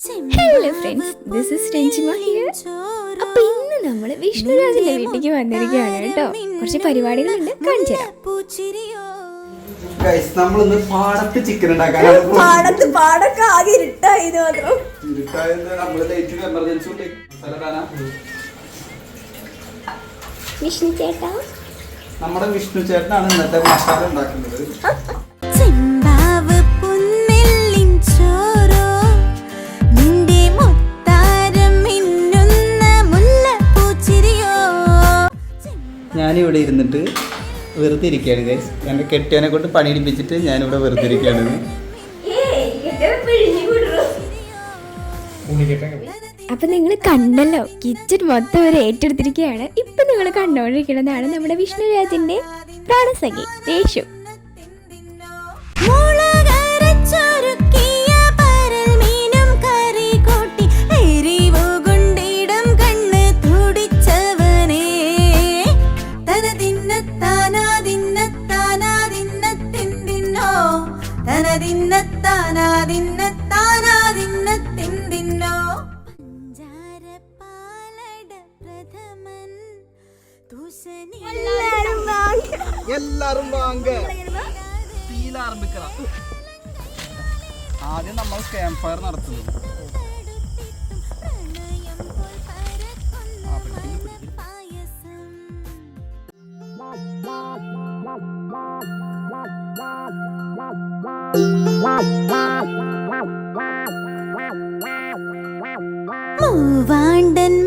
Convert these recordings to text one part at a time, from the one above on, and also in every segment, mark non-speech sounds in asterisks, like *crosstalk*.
Hello friends this is Ranjima here അപ്പൊ ഇന്ന് നമ്മൾ വിഷ്ണുരാജിന്റെ വീട്ടിലേക്ക് വന്നിരിക്കുകയാണ് കേട്ടോ. കുറച്ച് പരിപാടികളുണ്ട്. കാണിച്ചു നമ്മളിന്ന് പാടത്ത് ചിക്കൻ ഉണ്ടാക്കാനാണ്. പാടത്ത് പാടൊക്കെ ആകെ ഇരുട്ടായത് മാത്രം? വിഷ്ണു ചേട്ടാ. നമ്മുടെ വിഷ്ണു ചേട്ടനാണ് ഇന്നത്തെ മസാല ഉണ്ടാക്കുന്നത്. ഞാനിവിടെ ഇരുന്നിട്ട് വെറുതെ ഇരിക്കുകയാണ് ഗൈസ് എന്റെ കെട്ടിയനെ കൊണ്ട് പണിയിടിപ്പിച്ചിട്ട് ഞാനിവിടെ വെറുതെ ഇരിക്കുകയാണ്. അപ്പൊ നിങ്ങൾ കണ്ടല്ലോ കിച്ചൺ മൊത്തം ഒരു ഏറ്റെടുത്തിരിക്കുകയാണ്. ഇപ്പൊ നിങ്ങൾ കണ്ടുകൊണ്ടിരിക്കുന്നതാണ് നമ്മുടെ വിഷ്ണുരാജിന്റെ പ്രാണസഖി യേശു. പഞ്ചാരപ്പാലട പ്രഥമൻ തൂശനി എല്ലാരും വാങ്ങ. എല്ലാരും വാങ്ങ ആദ്യം നമ്മൾ ക്യാമ്പ് ഫയർ നടത്തുന്നു. மூவாண்டன்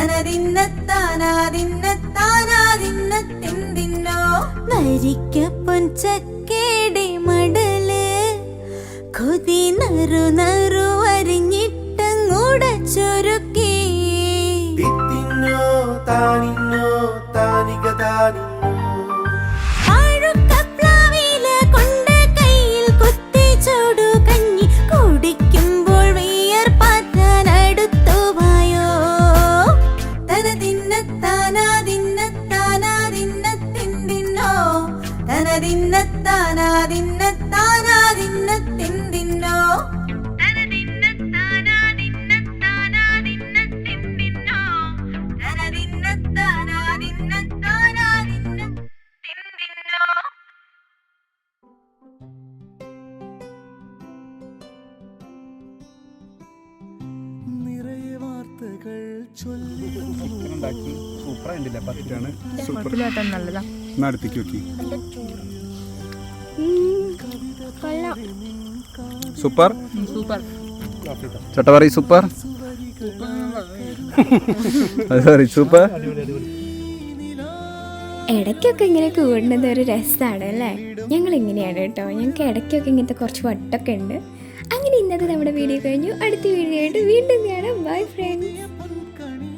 തന തിന്ന താനാ തിന്ന താനാ തിന്ന തിന്തിന്നോ വരിക്കപ്പൊൻ ചക്കേടെ മടൽ കൊതി നറു നറു അരിഞ്ഞിട്ടങ്ങുടച്ചൊരുക്കി തിത്തിന്നോ ചിക്കൻ ഉണ്ടാക്കി. സൂപ്പർ ഉണ്ടല്ലേ പത്തിട്ടാണ് സൂപ്പർ നല്ലതാ. നടത്തിക്കോക്കി സൂപ്പർ? സൂപ്പർ. ചട്ടവറി സൂപ്പർ? *laughs* Sorry super? ഇടയ്ക്കൊക്കെ ഇങ്ങനെ കൂടുന്നത് ഒരു രസമാണ് അല്ലേ? ഞങ്ങൾ ഇങ്ങനെയാണ് കേട്ടോ. ഞങ്ങൾക്ക് ഇടയ്ക്കൊക്കെ ഇങ്ങനത്തെ കുറച്ച് വട്ടൊക്കെ ഉണ്ട്. അങ്ങനെ ഇന്നത്തെ നമ്മുടെ വീഡിയോ കഴിഞ്ഞു. അടുത്ത വീഡിയോ ആയിട്ട് വീണ്ടും കാണാം. Bye friends